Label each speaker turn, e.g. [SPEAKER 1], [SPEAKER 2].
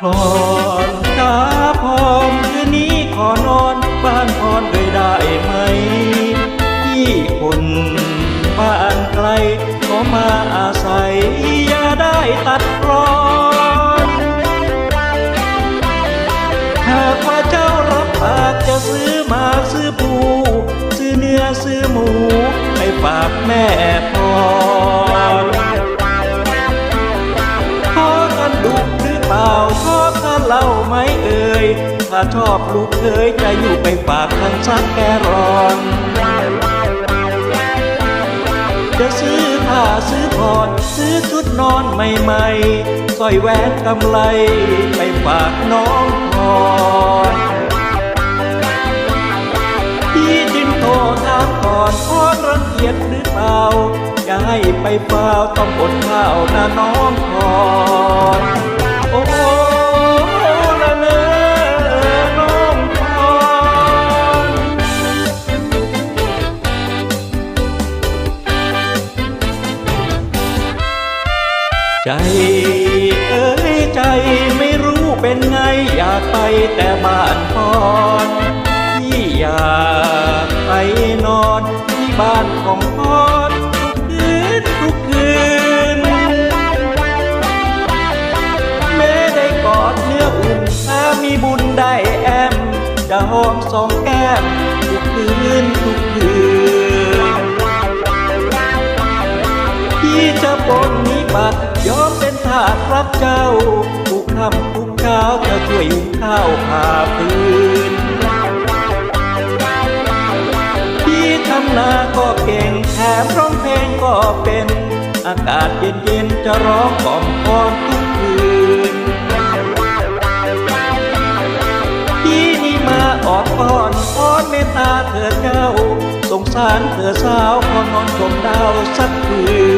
[SPEAKER 1] พรจ้าพรคืนนี้ขอนอนบ้านพรเลยได้ไหมที่คนบ้านไกลขอมาอาศัย อย่าได้ตัดรอนหากว่าเจ้ารับปากจะซื้อมาซื้อปูซื้อเนื้อซื้อหมูให้ฝากแม่พร เล่าไหมเอ่ย ถ้าชอบลูกเคยจะอยู่ไปฝากทางซักแกรอนจะซื้อผ้าซื้อผ่อนซื้อชุดนอนใหม่ๆสร้อยแหวนกำไลไปฝากน้องพรพี่จึงโทรถามก่อนพรรังเกียจหรือเปล่าจะให้ไปเฝ้าต้องอดข้าวนะน้องพร ใจเอ้ยใจไม่รู้เป็นไงอยากไปแต่บ้านพรที่อยากไปนอนที่บ้านของพรทุกคืนทุกคืนแม้ได้กอดเนื้ออุ่นถ้ามีบุญได้แอม จะหอมสองแก้มทุกคืนทุกคืนพี่จะปนนิบัติยอมเป็นทาสรักเจ้าทุกคำทุกเช้าจะช่วยหุงข้าวผ่าฟืนพี่ทำนาก็เก่งแถมร้องเพลงก็เป็น อากาศเย็นๆจะร้องกล่อมพรทุกคืนพี่นี่มาออดป้อนป้อนเมตตาเถิดเจ้า สงสารเธอสาวขอนอนชมดาวสักคืน